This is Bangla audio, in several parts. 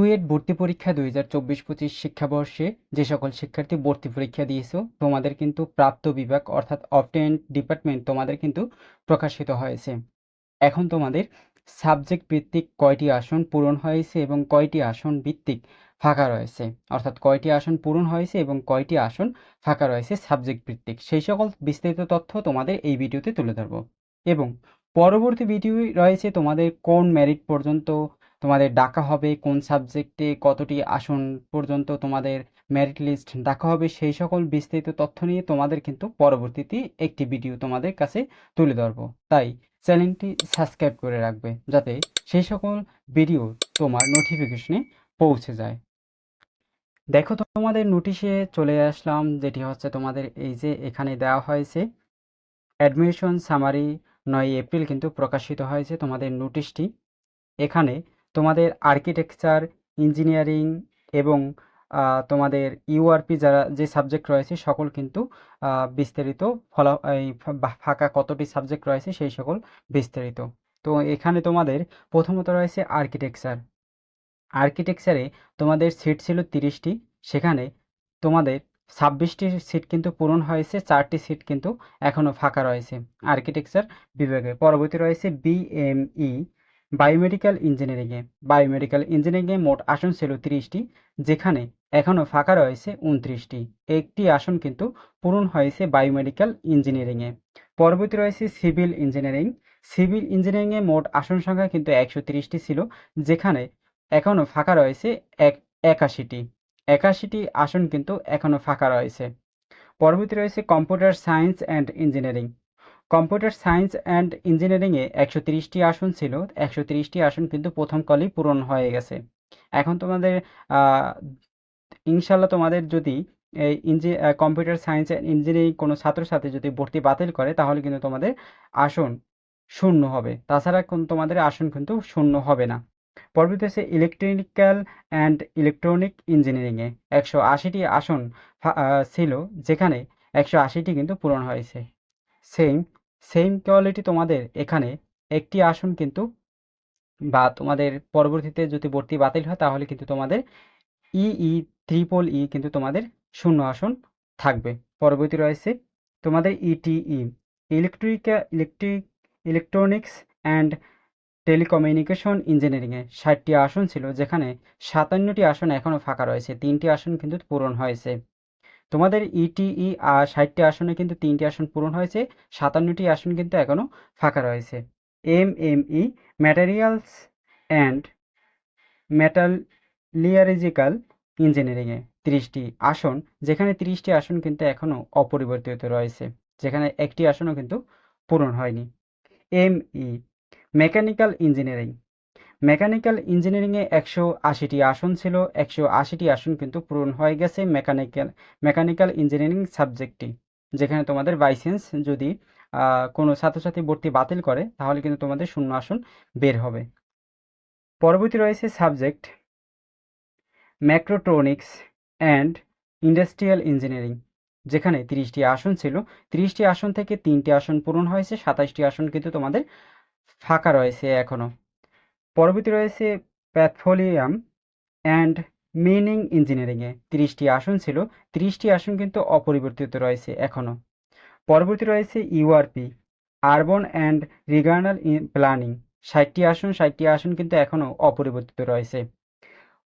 বুয়েট ভর্তি পরীক্ষা দুই হাজার চব্বিশ পঁচিশ শিক্ষাবর্ষে যে সকল শিক্ষার্থী ভর্তি পরীক্ষা দিয়েছ, তোমাদের কিন্তু প্রাপ্ত বিভাগ অর্থাৎ অবটেন্ট ডিপার্টমেন্ট তোমাদের কিন্তু প্রকাশিত হয়েছে। এখন তোমাদের সাবজেক্ট ভিত্তিক কয়টি আসন পূরণ হয়েছে এবং কয়টি আসন ভিত্তিক ফাঁকা রয়েছে? অর্থাৎ কয়টি আসন পূরণ হয়েছে এবং কয়টি আসন ফাঁকা রয়েছে সাবজেক্ট ভিত্তিক? সেই সকল বিস্তারিত তথ্য তোমাদের এই ভিডিওতে তুলে ধরবো। এবং পরবর্তী ভিডিও রয়েছে তোমাদের কোন মেরিট পর্যন্ত তোমাদের ডাকা হবে, কোন সাবজেক্টে কতটি আসন পর্যন্ত তোমাদের মেরিট লিস্ট ডাকা হবে, সেই সকল বিস্তারিত তথ্য নিয়ে তোমাদের কিন্তু পরবর্তীতে একটি ভিডিও তোমাদের কাছে তুলে ধরবো। তাই চ্যানেলটি সাবস্ক্রাইব করে রাখবে, যাতে সেই সকল ভিডিও তোমার নোটিফিকেশনে পৌঁছে যায়। দেখো, তোমাদের নোটিশে চলে আসলাম, যেটি হচ্ছে তোমাদের এই যে এখানে দেওয়া হয়েছে অ্যাডমিশন সামারি নয় এপ্রিল কিন্তু প্রকাশিত হয়েছে তোমাদের নোটিশটি এখানে তোমাদের আর্কিটেকচার ইঞ্জিনিয়ারিং এবং তোমাদের ইউআরপি যারা, যে সাবজেক্ট রয়েছে, সকল কিন্তু বিস্তারিত ফলা, এই ফাঁকা কতটি সাবজেক্ট রয়েছে, সেই সকল বিস্তারিত। তো এখানে তোমাদের প্রথমত রয়েছে আর্কিটেকচার আর্কিটেকচারে তোমাদের সিট ছিল তিরিশটি। সেখানে তোমাদের ছাব্বিশটি সিট কিন্তু পূরণ হয়েছে, চারটি সিট কিন্তু এখনও ফাঁকা রয়েছে। আর্কিটেকচার বিভাগে। পরবর্তী রয়েছে বিএমই বায়োমেডিক্যাল ইঞ্জিনিয়ারিংয়ে। বায়োমেডিক্যাল ইঞ্জিনিয়ারিংয়ে মোট আসন ছিল তিরিশটি, যেখানে এখনও ফাঁকা রয়েছে উনত্রিশটি। একটি আসন কিন্তু পূরণ হয়েছে বায়োমেডিক্যাল ইঞ্জিনিয়ারিংয়ে। পরবর্তী রয়েছে সিভিল ইঞ্জিনিয়ারিং। সিভিল ইঞ্জিনিয়ারিংয়ে মোট আসন সংখ্যা কিন্তু একশো তিরিশটি ছিল, যেখানে এখনও ফাঁকা রয়েছে এক, একাশিটি। একাশিটি আসন কিন্তু এখনও ফাঁকা রয়েছে। পরবর্তী রয়েছে computer science and engineering. Computer science and ইঞ্জিনিয়ারিংয়ে একশো তিরিশটি আসন ছিল। একশো তিরিশটি আসন কিন্তু প্রথম কলেই পূরণ হয়ে গেছে। এখন তোমাদের ইনশাল্লাহ তোমাদের যদি এই ইঞ্জি কম্পিউটার সায়েন্স অ্যান্ড ইঞ্জিনিয়ারিং কোনো ছাত্র ছাত্রছাত্রী যদি ভর্তি বাতিল করে, তাহলে কিন্তু তোমাদের আসন শূন্য হবে। তাছাড়া তোমাদের আসন কিন্তু শূন্য হবে না। পরবর্তী হচ্ছে ইলেকট্রিক্যাল অ্যান্ড ইলেকট্রনিক ইঞ্জিনিয়ারিংয়ে একশো আশিটি আসন ছিল, যেখানে একশো আশিটি কিন্তু পূরণ হয়েছে। সেম সেম কোয়ালিটি তোমাদের এখানে। একটি আসন কিন্তু বা তোমাদের পরবর্তীতে যদি ভর্তি বাতিল হয়, তাহলে কিন্তু তোমাদের ইই ত্রিপল ই কিন্তু তোমাদের শূন্য আসন থাকবে। পরবর্তী রয়েছে তোমাদের ইটিই ইলেকট্রিকা ইলেকট্রিক ইলেকট্রনিক্স অ্যান্ড টেলিকমিউনিকেশন ইঞ্জিনিয়ারিংয়ে ষাটটি আসন ছিল, যেখানে সাতান্নটি আসন এখনও ফাঁকা রয়েছে। তিনটি আসন কিন্তু পূরণ হয়েছে। তোমাদের ইটিই আর ষাটটি আসনে কিন্তু তিনটি আসন পূরণ হয়েছে, সাতান্নটি আসন কিন্তু এখনও ফাঁকা রয়েছে। M M E materials and metallurgical ইঞ্জিনিয়ারিংয়ে তিরিশটি আসন, যেখানে তিরিশটি আসন কিন্তু এখনও অপরিবর্তিত রয়েছে, যেখানে একটি আসনও কিন্তু পূরণ হয়নি। M E mechanical engineering mechanical ইঞ্জিনিয়ারিংয়ে একশো আশিটি আসন ছিল। একশো আশিটি আসন কিন্তু পূরণ হয়ে গেছে মেকানিক্যাল মেকানিক্যাল ইঞ্জিনিয়ারিং সাবজেক্টটি, যেখানে তোমাদের বাইসেন্স যদি কোনো ছাত্রছাত্রী ভর্তি বাতিল করে, তাহলে কিন্তু তোমাদের শূন্য আসন বের হবে। পরবর্তী রয়েছে subject, mechatronics and industrial engineering, যেখানে তিরিশটি আসন ছিল। তিরিশটি আসন থেকে তিনটি আসন পূরণ হয়েছে সাতাশটি আসন কিন্তু তোমাদের ফাঁকা রয়েছে এখনও পরবর্তী রয়েছে প্যাথোলিয়াম অ্যান্ড মিনিং ইঞ্জিনিয়ারিংয়ে তিরিশটি আসন ছিল। তিরিশটি আসন কিন্তু অপরিবর্তিত রয়েছে এখনও পরবর্তী রয়েছে URP urban and regional planning ষাটটি আসন ষাটটি আসন কিন্তু এখনও অপরিবর্তিত রয়েছে।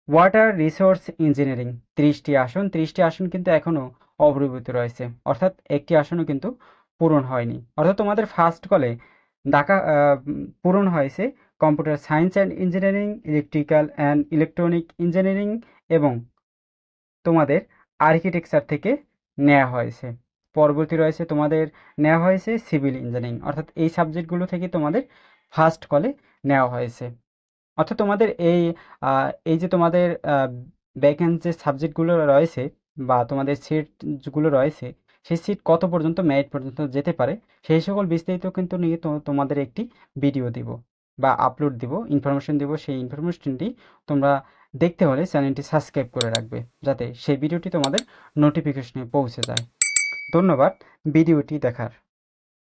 ওয়াটার রিসোর্স ইঞ্জিনিয়ারিং ত্রিশটি আসন ত্রিশটি আসন কিন্তু এখনও অপরিবর্তিত রয়েছে। অর্থাৎ একটি আসনও কিন্তু পূরণ হয়নি। অর্থাৎ তোমাদের ফার্স্ট কলে আহ, পূরণ হয়েছে computer science and engineering, electrical and electronic engineering এবং তোমাদের আর্কিটেকচার থেকে নেওয়া হয়েছে। পরবর্তী রয়েছে তোমাদের নেওয়া হয়েছে সিভিল ইঞ্জিনিয়ারিং, অর্থাৎ এই সাবজেক্টগুলো থেকে তোমাদের ফার্স্ট কলে নেওয়া হয়েছে। অর্থাৎ তোমাদের এই এই যে তোমাদের ভ্যাকেন্ট যে সাবজেক্টগুলো রয়েছে বা তোমাদের সিটগুলো রয়েছে, সেই সিট কত পর্যন্ত মেরিট পর্যন্ত যেতে পারে, সেই সকল বিস্তারিত কিন্তু নিয়ে তোমাদের একটি ভিডিও দিব। বা আপলোড দিব ইনফরমেশন দিব, সেই ইনফরমেশনটি তোমরা দেখতে হলে চ্যানেলটি সাবস্ক্রাইব করে রাখবে, যাতে সেই ভিডিওটি তোমাদের নোটিফিকেশনে পৌঁছে যায়। ধন্যবাদ ভিডিওটি দেখার।